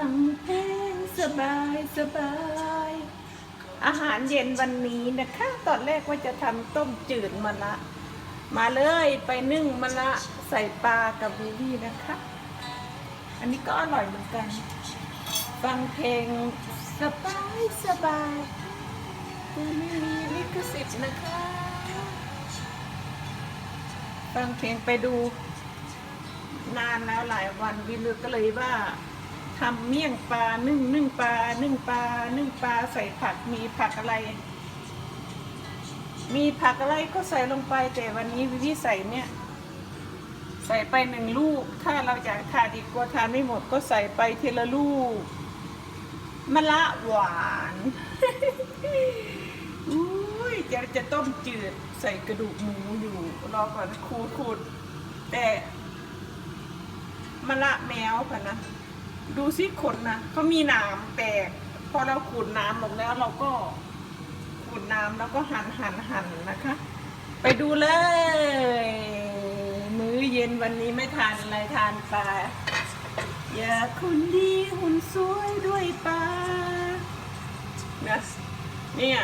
ฟังเพลงสบายสบาย อาหารเย็นวันนี้นะคะ ตอนแรกว่าจะทำต้มจืดมะละ มาเลยไปนึ่งมะละใส่ปลากับวิวี่นะคะ อันนี้ก็อร่อยเหมือนกัน ฟังเพลงสบายสบายคือไม่มีลิขสิทธิ์นะคะ ฟังเพลงไปดูนานแล้วหลายวันวิลือก็เลยว่า ทำเมี่ยงปลานึ่งนึ่งปลานึ่งปลานึ่งปลาใส่ผักมีผักอะไร มีผักอะไรก็ใส่ลงไปแต่วันนี้วิวิใส่เนี่ย ใส่ไปหนึ่งลูก ถ้าเราอยากทานอีกกลัวทานไม่หมดก็ใส่ไปทีละลูกมะละหวานอุ้ยจะจะต้มจืดใส่กระดูกหมูอยู่รอก่อนขูดขูดแต่มะละแมวค่ะนะ ดูสิขนนะเขามีหน้ำแต่พอเราขูดน้ำหมดแล้วเราก็ขูดน้ำแล้วก็หั่นหั่นหั่นนะคะ ไปดูเลย มื้อเย็นวันนี้ไม่ทานอะไรทานปลาอย่าคุณดีหุ่นสวยด้วยปลานะเนี่ย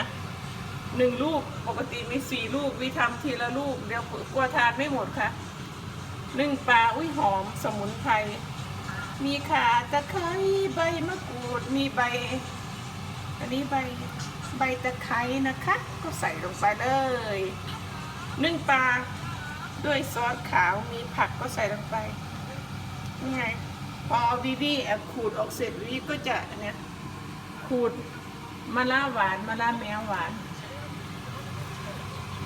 หนึ่งลูกปกติมีสี่ลูกวิทำทีละลูกเดี๋ยวกลัวทานไม่หมดค่ะหนึ่งปลาอุ้ยหอมสมุนไพร มีขาตะไคร้ใบมะกรูด มีใบ อันนี้ใบใบตะไคร้นะคะ ก็ใส่ลงไปเลยนึ่งปลาด้วยซอสขาวมีผักก็ใส่ลงไปนี่ไงพอวิวีแอบขูดออกเสร็จวิวีก็จะเนี่ยขูดมะละหวานมะละแมวหวาน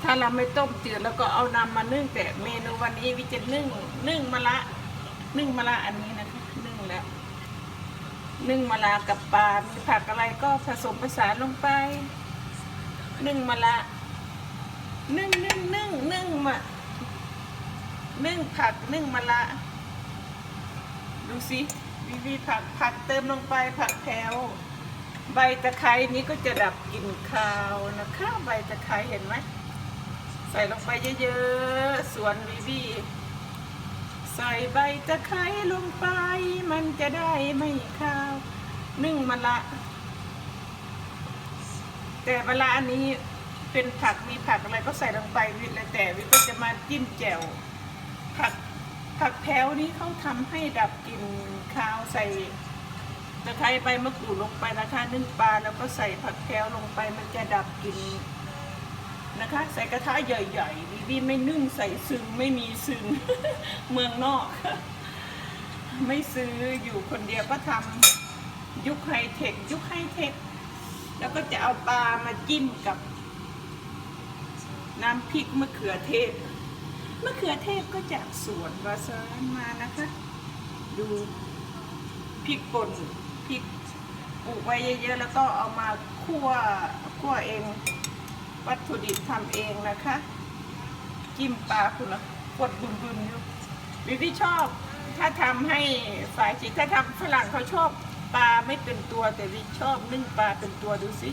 ถ้าเราไม่ต้มจืดแล้วก็เอานำมานึ่งแต่เมนูวันนี้วิจะนึ่งนึ่งมะละนึ่งมะละอันนี้นะ นึ่งมะละกับปลา มีผักอะไรก็ผสมผสานลงไป นึ่งมะละ นึ่งนึ่งนึ่งนึ่งมะ นึ่งผักนึ่งมะละ ดูสิวิวีผักผักเติมลงไปผักแถวใบตะไคร้นี้ก็จะดับกลิ่นคาวนะคะ ใบตะไคร้เห็นไหม ใส่ลงไปเยอะๆ สวนวิวี ใส่ใบตะไคร้ลงไป มันจะได้ไม่คาวนึ่งมะละ แต่เวลาอันนี้เป็นผักมีผักอะไรก็ใส่ลงไปวิแล้วแต่วิก็จะมาจิ้มแจ่วผักผักแพ้วนี้เขาทำให้ดับกลิ่นคาวใส่ตะไคร้ใบมะกรูดลงไปนะคะนึ่งปลาแล้วก็ใส่ผักแพ้วลงไปมันจะดับกลิ่น นะคะ ใส่กระทะใหญ่ๆดีๆไม่นึ่งใส่ซึ้งไม่มีซึ้งเมืองนอก ไม่ซื้ออยู่คนเดียวก็ทำยุคไฮเทคยุคไฮเทคแล้วก็จะเอาปลามาจิ้มกับ น้ำพริกมะเขือเทศมะเขือเทศก็จากสวนวาซานมานะคะ ดูพริกป่นพริกปลูกไว้เยอะๆแล้วก็เอามาคั่วคั่วเอง วัตถุดิบทำเองนะคะ จิ้มปลาคุณละกดบุนๆอยู่วิวิชอบ ถ้าทำให้ฝ่ายจิตถ้าทำฝรั่งเขาชอบปลาไม่เป็นตัวแต่วิชอบนึ่งปลาเป็นตัวดูสิ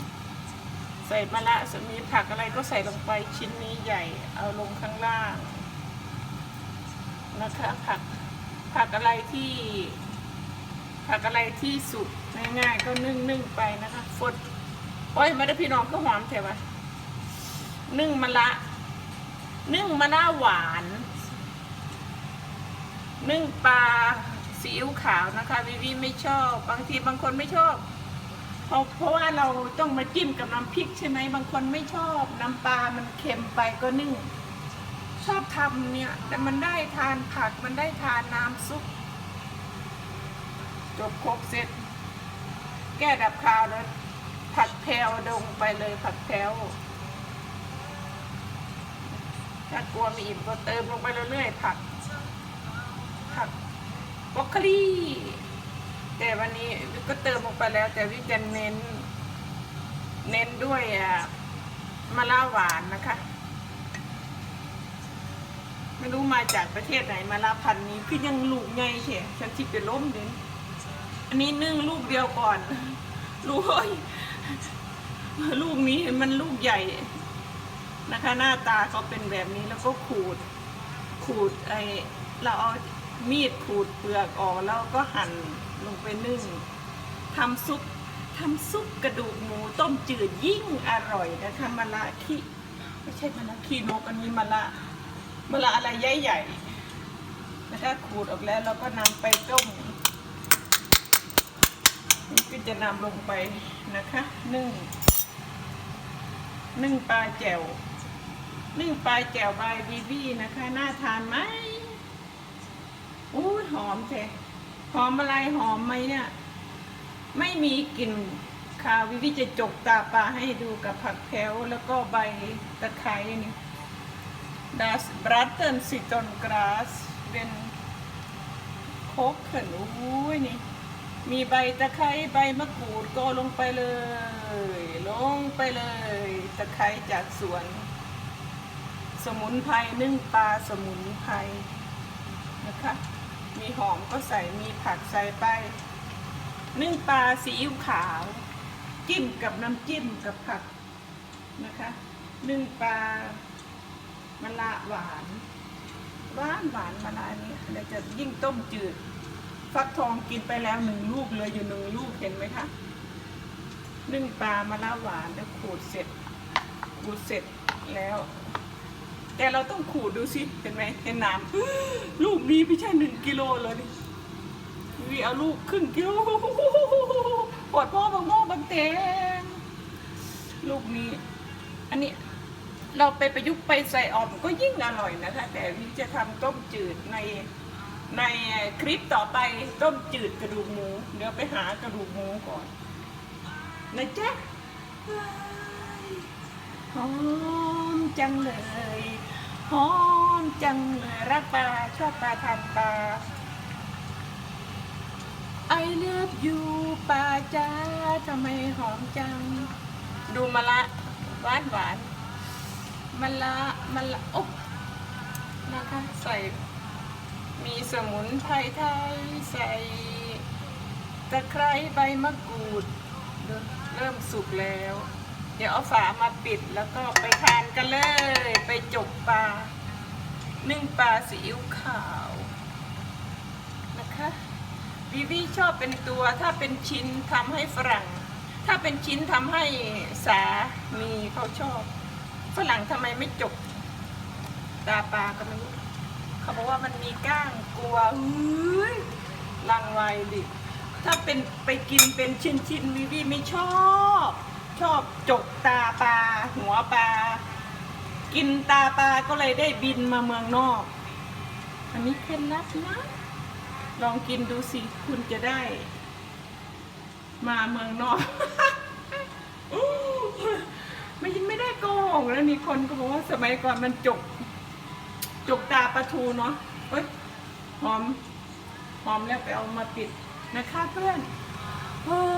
ใส่มะละสมีผักอะไรก็ใส่ลงไปชิ้นนี้ใหญ่เอาลงข้างล่างนะคะผักผักอะไรที่ผักอะไรที่สุกง่ายๆก็นึ่งนึ่งๆไปนะคะฟดโอ้ยมาได้พี่น้องก็หอมแถวะ นึ่งมะละ นึ่งมะละหวาน นึ่งปลาซีอิ๊วขาวนะคะวิวีไม่ชอบ บางทีบางคนไม่ชอบ เพราะเพราะว่าเราต้องมาจิ้มกับน้ำพริกใช่ไหมบางคนไม่ชอบน้ำปลามันเค็มไปก็นึ่ง ชอบทำเนี่ยแต่มันได้ทานผักมันได้ทานน้ำซุปจบครบเสร็จ แก้ดับคาวแล้วผัดแพรวดงไปเลยผัดแพรว ถ้ากลัวไม่อิ่มก็เติมลงไปเรื่อยๆผัก ผักบรอกโคลีแต่วันนี้วิก็เติมลงไปแล้ว แต่วิจะเน้น เน้นด้วยอะมะละหวานนะคะ ไม่รู้มาจากประเทศไหนมะละพันธุ์นี้คือยังลูกใหญ่เฉยฉันทิไปล้มเด่นอันนี้นึ่งลูกเดียวก่อนลูกเอ้ลูกนี้มันลูกใหญ่ นะคะ หน้าตาเขาเป็นแบบนี้แล้วก็ขูด ขูดไอเราเอามีดขูดเปลือกออกแล้วก็หั่นลงไปนึ่งทำซุปทำซุปกระดูกหมูต้มจืดยิ่งอร่อยนะคะมะละขี้ไม่ใช่มะละขี้นกอันนี้มะละมะละอะไรใหญ่ๆแล้วก็ขูดออกแล้วเราก็นำไปต้มนี่ก็จะนำลงไปนะคะนึ่งนึ่งปลาแจ่ว นึ่งปลาแจ่วบายบีบี้นะคะน่าทานไหมอู้หอมแท้หอมอะไรหอมไหมเนี่ย ไม่มีกลิ่นคาววิวิจะจกตาปลาให้ดูกับผักแพรวแล้วก็ใบตะไคร้นี่ Das Braten Citron Gras เป็นโคกขนุยนี่ มีใบตะไคร้ใบมะกรูดก็ลงไปเลย ลงไปเลย ตะไคร้จากสวน สมุนไพรนึ่งปลาสมุนไพรนะคะ มีหอมก็ใส่มีผักใส่ไป นึ่งปลาซีอิ๊วขาว จิ้มกับน้ำจิ้มกับผักนะคะ นึ่งปลามะละหวานหวานหวานมะละอันนี้เดี๋ยวจะยิ่งต้มจืด ฟักทองกินไปแล้วหนึ่งลูกเหลยอยู่หนึ่งลูกเห็นไหมคะนึ่งปลามะละหวานแล้วขูดเสร็จขูดเสร็จแล้ว แต่เราต้องขูดดูสิเห็นไหมเห็นน้ำลูกนี้ไม่ใช่หนึ่งกิโลเลยวีเอาลูกครึ่งกิโลปวดพ่อบางโม่บางเตงลูกนี้ อันนี้เราไปประยุกต์ไปใส่ออมก็ยิ่งอร่อยนะคะ แต่วิจะทำต้มจืดในในคลิปต่อไปต้มจืดกระดูกหมู เดี๋ยวไปหากระดูกหมูก่อนนะจ๊ะหอ จังเลยหอมจังเลยรักปลาชอบปลาทานปลา I love you ปลาจ้าทำไมหอมจัง ดูมะละหวานหวานมะละมะละอบนะคะใส่ มีสมุนไพรไทย ใส่ตะไคร้ใบมะกรูด เริ่มสุกแล้ว เดี๋ยวเอาฝามาปิดแล้วก็ไปทานกันเลย ไปจกปลานึ่งปลาซีอิ๊วขาวนะคะวิวีชอบเป็นตัวถ้าเป็นชิ้นทำให้ฝรั่ง ถ้าเป็นชิ้นทำให้สามีเขาชอบ ฝรั่งทำไมไม่จกตาปลาก็ไม่รู้เขาบอกว่ามันมีก้างกลัวเฮ้ยลังไวดิถ้าเป็นไปกินเป็นชิ้นชิ้นๆวิวีไม่ชอบ ชอบจกตาปลาหัวปลากินตาปลาก็เลยได้บินมาเมืองนอก อันนี้เคล็ดลับนะ ลองกินดูสิคุณจะได้ มาเมืองนอกไม่ไม่ได้โกงแล้วมีคนก็บอกว่าสมัยก่อนมันจก จกตาปลาทูเนาะเอ้ยหอม หอมแล้วไปเอามาปิดนะคะเพื่อนเฮ้ย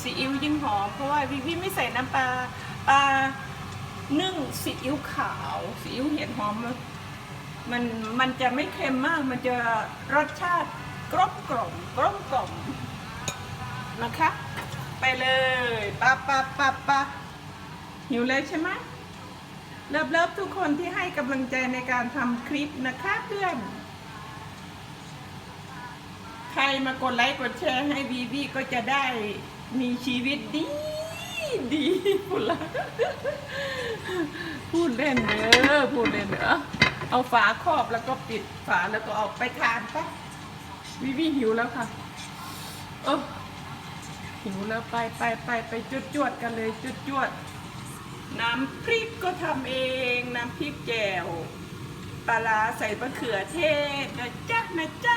ซีอิ๊วยิ่งหอมเพราะว่าพี่พี่ไม่ใส่น้ำปลาปลานึ่งซีอิ๊วขาวซีอิ๊วเห็ดหอมมันมันจะไม่เค็มมาก มันจะรสชาติกรอบกล่อมกลมกล่อมนะคะ ไปเลยปะปะปะปะหิวเลยใช่ไหมเลิฟเลิฟทุกคนที่ให้กำลังใจในการทำคลิปนะคะเพื่อน ใครมากดไลค์กดแชร์ให้บีบีก็จะได้ มีชีวิตดีดีพูดละพูดเล่นเด้อพูดเล่นเด้อเอาฝาครอบแล้วก็ปิดฝาแล้วก็เอาไปทานปะวิวีหิวแล้วค่ะเออหิวแล้วไปไปไปไปจุดจวดกันเลยจุดจวดน้ำพริกก็ทำเองน้ำพริกแจ่วปลาร้าใส่มะเขือเทศนะจ๊ะนะจ๊ะ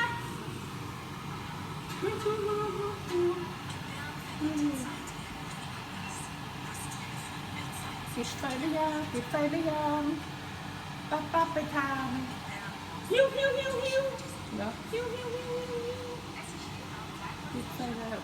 ปิดไฟหรือยังปิดไฟหรือยังปั๊บปั๊บไปทานหิวหิวหิวหิวเหรอหิวหิวหิวหิวหิวปิดไฟแล้ว